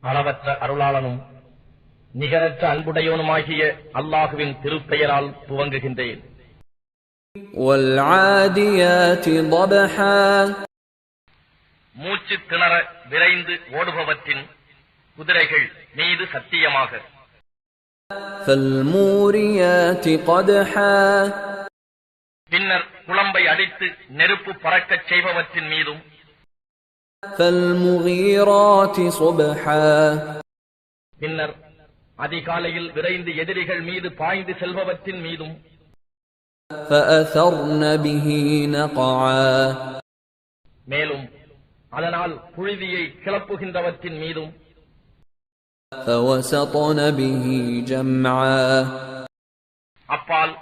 அளவற்ற அருளாளனும் நிகரற்ற அன்புடையவனுமாகிய அல்லாஹுவின் திருப்பெயரால் துவங்குகின்றேன். மூச்சு திணற விரைந்து ஓடுபவற்றின் குதிரைகள் மீது சத்தியமாக. பின்னர் குழம்பை அடித்து நெருப்பு பறக்கச் செய்பவற்றின் மீதும் பின்னர் அதிகாலையில் விரைந்து எதிரிகள் மீது பாய்ந்து செல்பவற்றின் மீதும் மேலும் அதனால் புழுதியை கிளப்புகின்றவற்றின் மீதும் அப்பால்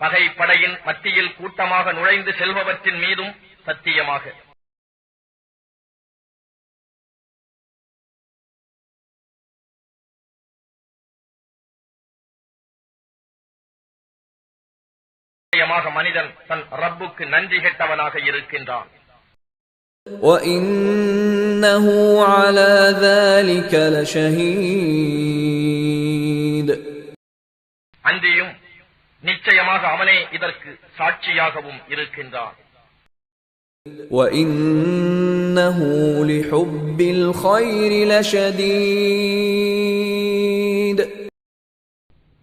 பகைப்படையின் மத்தியில் கூட்டமாக நுழைந்து செல்பவற்றின் மீதும் சத்தியமாக. நிச்சயமாக மனிதன் தன் ரப்புக்கு நன்றி கெட்டவனாக இருக்கின்றான் وإنه على ذلك لشهيد அன்றியும் நிச்சயமாக அவனே இதற்கு சாட்சியாகவும் இருக்கின்றான் وإنه لحب الخير لشديد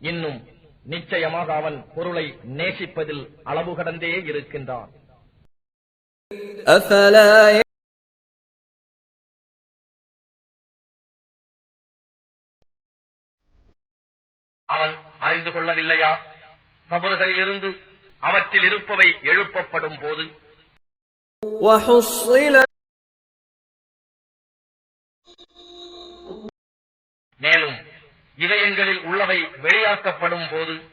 இன்னும் நிச்சயமாக அவன் பொருளை நேசிப்பதில் அளவு கடந்தே இருக்கின்றான். அவன் அறிந்து கொள்ளவில்லையா? கபர்களிலிருந்து அவற்றில் இருப்பவை எழுப்பப்படும் போது. மேலும் இதயங்களில் உள்ளவை வெளியாக்கப்படும் போது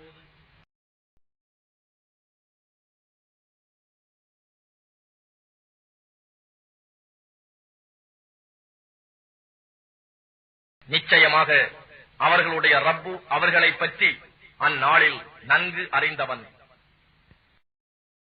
நிச்சயமாக அவர்களுடைய ரப்பு அவர்களை பற்றி அந்நாளில் நன்கு அறிந்தவன்.